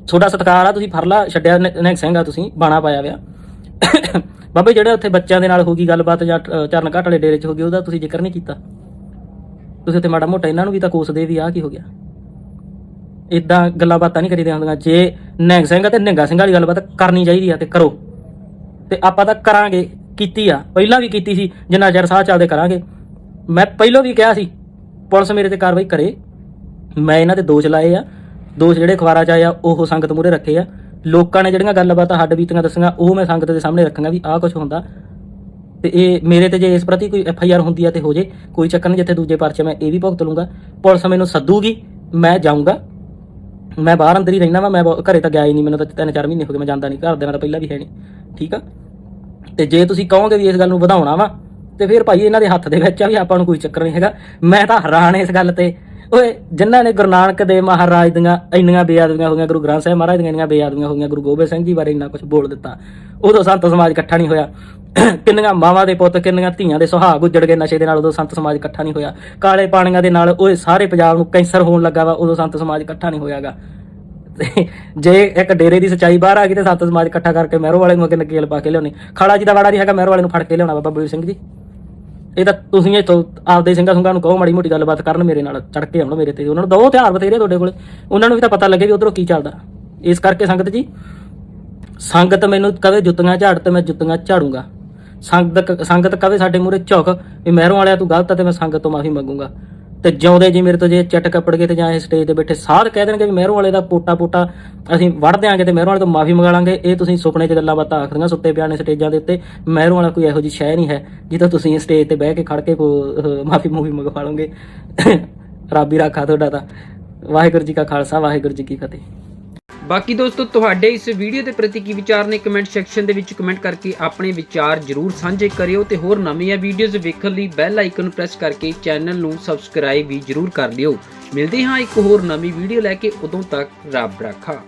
ਤੁਹਾਡਾ ਸਤਿਕਾਰ ਆ, ਤੁਸੀਂ ਫਰਲਾ ਛੱਡਿਆ ਨੈਕ ਸਿੰਘ ਆ ਤੁਸੀਂ, ਬਾਣਾ ਪਾਇਆ ਵਿਆ ਬਾਬੇ ਜਿਹੜੇ ਉੱਥੇ ਬੱਚਿਆਂ ਦੇ ਨਾਲ ਹੋ ਗਈ ਗੱਲਬਾਤ ਜਾਂ ਚਰਨ ਘਾਟ ਵਾਲੇ ਡੇਰੇ 'ਚ ਹੋ ਗਈ, ਉਹਦਾ ਤੁਸੀਂ ਜ਼ਿਕਰ ਨਹੀਂ ਕੀਤਾ। ਤੁਸੀਂ ਉੱਥੇ ਮਾੜਾ ਮੋਟਾ ਇਹਨਾਂ ਨੂੰ ਵੀ ਤਾਂ ਕੋਸਦੇ ਵੀ ਆ, ਕੀ ਹੋ ਗਿਆ? ਇਦਾਂ ਗੱਲਾਂ ਬਾਤਾਂ ਨਹੀਂ ਕਰੀਦੀਆਂ ਹੁੰਦੀਆਂ। ਜੇ ਨੈਂਗ ਸਿੰਘ ਤੇ ਨਿੰਗਾ ਸਿੰਘ ਵਾਲੀ ਗੱਲਬਾਤ ਕਰਨੀ ਚਾਹੀਦੀ ਆ ਤੇ ਕਰੋ। ਤੇ ਆਪਾਂ ਤਾਂ ਕਰਾਂਗੇ, ਕੀਤੀ ਆ। ਪਹਿਲਾਂ ਵੀ ਕੀਤੀ ਸੀ, ਜਿੰਨਾ ਚਿਰ ਸਾਹ ਚੱਲਦੇ ਕਰਾਂਗੇ। ਮੈਂ ਪਹਿਲਾਂ ਵੀ ਕਿਹਾ ਸੀ, ਪੁਲਿਸ ਮੇਰੇ ਤੇ ਕਾਰਵਾਈ ਕਰੇ। ਮੈਂ ਇਹਨਾਂ 'ਤੇ ਦੋਸ਼ ਲਾਏ ਆ। ਦੋਸ਼ ਜਿਹੜੇ ਅਖਬਾਰਾਂ 'ਚ ਆਏ ਆ, ਉਹ ਸੰਗਤ ਮੂਹਰੇ ਰੱਖੇ ਆ। ਲੋਕਾਂ ਨੇ ਜਿਹੜੀਆਂ ਗੱਲਬਾਤਾਂ ਹੱਡ ਬੀਤੀਆਂ ਦੱਸੀਆਂ, ਉਹ ਮੈਂ ਸੰਗਤ ਦੇ ਸਾਹਮਣੇ ਰੱਖਾਂਗਾ ਵੀ ਆਹ ਕੁਝ ਹੁੰਦਾ। ਤੇ ਇਹ ਮੇਰੇ ਤੇ ਜੇ ਇਸ ਪ੍ਰਤੀ ਕੋਈ ਐਫ ਆਈ ਆਰ ਹੁੰਦੀ ਆ ਤੇ ਹੋ ਜੇ, ਕੋਈ ਚੱਕਰ ਨਹੀਂ, ਜਿੱਥੇ ਦੂਜੇ ਪਰਚੇ ਮੈਂ ਇਹ ਵੀ ਭੁਗਤ ਲੂੰਗਾ ਪੁਲਿਸ ਮੈਨੂੰ ਸੱਦੂਗੀ, ਮੈਂ ਜਾਊਂਗਾ। ਮੈਂ ਬਾਹਰ ਅੰਦਰ ਹੀ ਰਹਿਣਾ ਵਾ, ਮੈਂ ਬਹੁ- ਘਰੇ ਤਾਂ ਗਿਆ ਹੀ ਨਹੀਂ, ਮੈਨੂੰ ਤਾਂ ਤਿੰਨ ਚਾਰ ਮਹੀਨੇ ਹੋ ਗਏ, ਮੈਂ ਜਾਂਦਾ ਨਹੀਂ ਘਰ ਦੇ ਨਾਲ ਤਾਂ ਪਹਿਲਾਂ ਵੀ ਹੈ ਨਹੀਂ, ਠੀਕ ਆ? ਤੇ ਜੇ ਤੁਸੀਂ ਕਹੋਗੇ ਵੀ ਇਸ ਗੱਲ ਨੂੰ ਵਧਾਉਣਾ ਵਾ, ਤੇ ਫਿਰ ਭਾਈ ਇਹਨਾਂ ਦੇ ਹੱਥ ਦੇ ਵਿੱਚ ਆ ਵੀ ਆਪਾਂ ਨੂੰ ਕੋਈ ਚੱਕਰ ਨਹੀਂ ਹੈਗਾ। ਮੈਂ ਤਾਂ ਹੈਰਾਨ ਇਸ ਗੱਲ ਤੇ। ਓਏ, ਜਿਨ੍ਹਾਂ ਨੇ ਗੁਰੂ ਨਾਨਕ ਦੇਵ ਮਹਾਰਾਜ ਦੀਆਂ ਇੰਨੀਆਂ ਬੇਅਦਬੀਆਂ ਹੋ ਗਈਆਂ ਗੁਰੂ ਗ੍ਰੰਥ ਸਾਹਿਬ ਮਹਾਰਾਜ ਦੀਆਂ ਇੰਨੀਆਂ ਬੇਅਦਬੀਆਂ ਹੋ ਗਈਆਂ ਗੁਰੂ ਗੋਬਿੰਦ ਸਿੰਘ ਜੀ ਬਾਰੇ ਇੰਨਾ ਕੁਝ ਬੋਲ ਦਿੱਤਾ, ਉਦੋਂ ਸੰਤ ਸਮਾਜ ਇਕੱਠਾ ਨਹੀਂ ਹੋਇਆ। ਕਿੰਨੀਆਂ ਮਾਵਾਂ ਦੇ ਪੁੱਤ, ਕਿੰਨੀਆਂ ਧੀਆਂ ਦੇ ਸੁਹਾਗ ਉੱਜੜ ਗਏ ਨਸ਼ੇ ਦੇ ਨਾਲ, ਉਦੋਂ ਸੰਤ ਸਮਾਜ ਇਕੱਠਾ ਨਹੀਂ ਹੋਇਆ। ਕਾਲੇ ਪਾਣੀਆਂ ਦੇ ਨਾਲ ਉਹ ਸਾਰੇ ਪੰਜਾਬ ਨੂੰ ਕੈਂਸਰ ਹੋਣ ਲੱਗਾ ਵਾ, ਉਦੋਂ ਸੰਤ ਸਮਾਜ ਇਕੱਠਾ ਨਹੀਂ ਹੋਇਆਗਾ। ਤੇ ਜੇ ਇੱਕ ਡੇਰੇ ਦੀ ਸਚਾਈ ਬਾਹਰ ਆ ਗਈ ਤੇ ਸੰਤ ਸਮਾਜ ਇਕੱਠਾ ਕਰਕੇ ਮਹਿਰੋ ਵਾਲੇ ਨੂੰ ਅੱਗੇ ਨਕੇਲ ਪਾ ਕੇ ਲਿਆਉਣੀ। ਖਾਲਾ ਜੀ ਦਾ ਵਾੜਾ ਨਹੀਂ ਹੈਗਾ, ਮਹਿਰੋ ਵਾਲੇ ਨੂੰ ਫੜ ਕੇ ਲਿਆਉਣਾ ਬਾਬਾ ਬਲਵੀਰ ਸਿੰਘ ਜੀ। ਇਹ ਤਾਂ ਤੁਸੀਂ ਇੱਥੋਂ ਆਪਦੇ ਸਿੰਘਾਂ ਸੁੰਘਾਂ ਨੂੰ ਕਹੋ, ਮਾੜੀ ਮੋਟੀ ਗੱਲਬਾਤ ਕਰਨ ਮੇਰੇ ਨਾਲ ਚੜ ਕੇ ਆਉਣ ਮੇਰੇ ਤੇ। ਉਹਨਾਂ ਨੂੰ ਦੋ ਹਥਿਆਰ ਬਥੇਰੇ ਤੁਹਾਡੇ ਕੋਲ। ਉਹਨਾਂ ਨੂੰ ਵੀ ਤਾਂ ਪਤਾ ਲੱਗੇ ਵੀ ਉਧਰੋਂ ਕੀ ਚੱਲਦਾ। ਇਸ ਕਰਕੇ ਸੰਗਤ ਜੀ, ਸੰਗਤ ਮੈਨੂੰ ਕਵੇ ਜੁੱਤੀਆਂ ਝਾੜ ਤੇ ਮੈਂ ਜੁੱਤੀਆਂ ਝਾੜੂਗਾ। ਸੰਗਤ ਸੰਗਤ ਕਵੇ ਸਾਡੇ ਮੂਹਰੇ ਝੁਕ ਵੀ ਮਹਿਰੋਂ ਵਾਲਿਆ ਤੂੰ ਗਲਤ ਆ ਤੇ ਮੈਂ ਸੰਗਤ ਤੋਂ ਮਾਫੀ ਮੰਗੂੰਗਾ। ਤੇ ਜਿਉਂਦੇ ਜੀ ਮੇਰੇ ਤੋਂ ਜੇ ਚਟ ਕੱਪੜ ਗਏ ਤੇ ਜਾਂ ਇਹ ਸਟੇਜ ਤੇ ਬੈਠੇ, ਸਾਧ ਕਹਿ ਦੇਣਗੇ ਵੀ ਮਹਿਰੋਂ ਵਾਲੇ ਦਾ ਪੋਟਾ ਪੋਟਾ ਅਸੀਂ ਵੜ ਦਿਆਂਗੇ ਤੇ ਮਹਿਰੋਂ ਵਾਲੇ ਤੋਂ ਮਾਫੀ ਮੰਗਾ ਲਾਂਗੇ। ਇਹ ਤੁਸੀਂ ਸੁਪਨੇ 'ਚ ਗੱਲਾਂ ਬਾਤਾਂ ਆਖਦੀਆਂ ਸੁੱਤੇ ਪਿਆ ਨੇ ਸਟੇਜਾਂ ਦੇ ਉੱਤੇ। ਮਹਿਰੋਂ ਵਾਲਾ ਕੋਈ ਇਹੋ ਜਿਹੀ ਸ਼ੈ ਨਹੀਂ ਹੈ ਜਿੱਦੋਂ ਤੁਸੀਂ ਸਟੇਜ ਤੇ ਬਹਿ ਕੇ ਖੜ ਕੇ ਕੋ ਮਾਫੀ ਮੂਫੀ ਮੰਗਵਾ ਲਓਗੇ। ਰੱਬ ਹੀ ਰਾਖਾ ਤੁਹਾਡਾ ਤਾਂ। ਵਾਹਿਗੁਰੂ ਜੀ ਕਾ ਖਾਲਸਾ, ਵਾਹਿਗੁਰੂ ਜੀ ਕੀ ਫਤਿਹ। ਬਾਕੀ ਦੋਸਤੋ, ਤੁਹਾਡੇ ਇਸ ਵੀਡੀਓ ਦੇ ਪ੍ਰਤੀ ਕੀ ਵਿਚਾਰ ਨੇ ਕਮੈਂਟ ਸੈਕਸ਼ਨ ਦੇ ਵਿੱਚ ਕਮੈਂਟ ਕਰਕੇ ਆਪਣੇ ਵਿਚਾਰ ਜਰੂਰ ਸਾਂਝੇ ਕਰਿਓ ਤੇ ਹੋਰ ਨਵੀਆਂ ਵੀਡੀਓਜ਼ ਵੇਖਣ ਲਈ ਬੈਲ ਆਈਕਨ ਨੂੰ ਪ੍ਰੈਸ ਕਰਕੇ ਚੈਨਲ ਨੂੰ ਸਬਸਕ੍ਰਾਈਬ ਵੀ ਜਰੂਰ ਕਰ ਲਿਓ। ਮਿਲਦੇ ਹਾਂ ਇੱਕ ਹੋਰ ਨਵੀਂ ਵੀਡੀਓ ਲੈ ਕੇ, ਉਦੋਂ ਤੱਕ ਰੱਬ ਰਾਖਾ।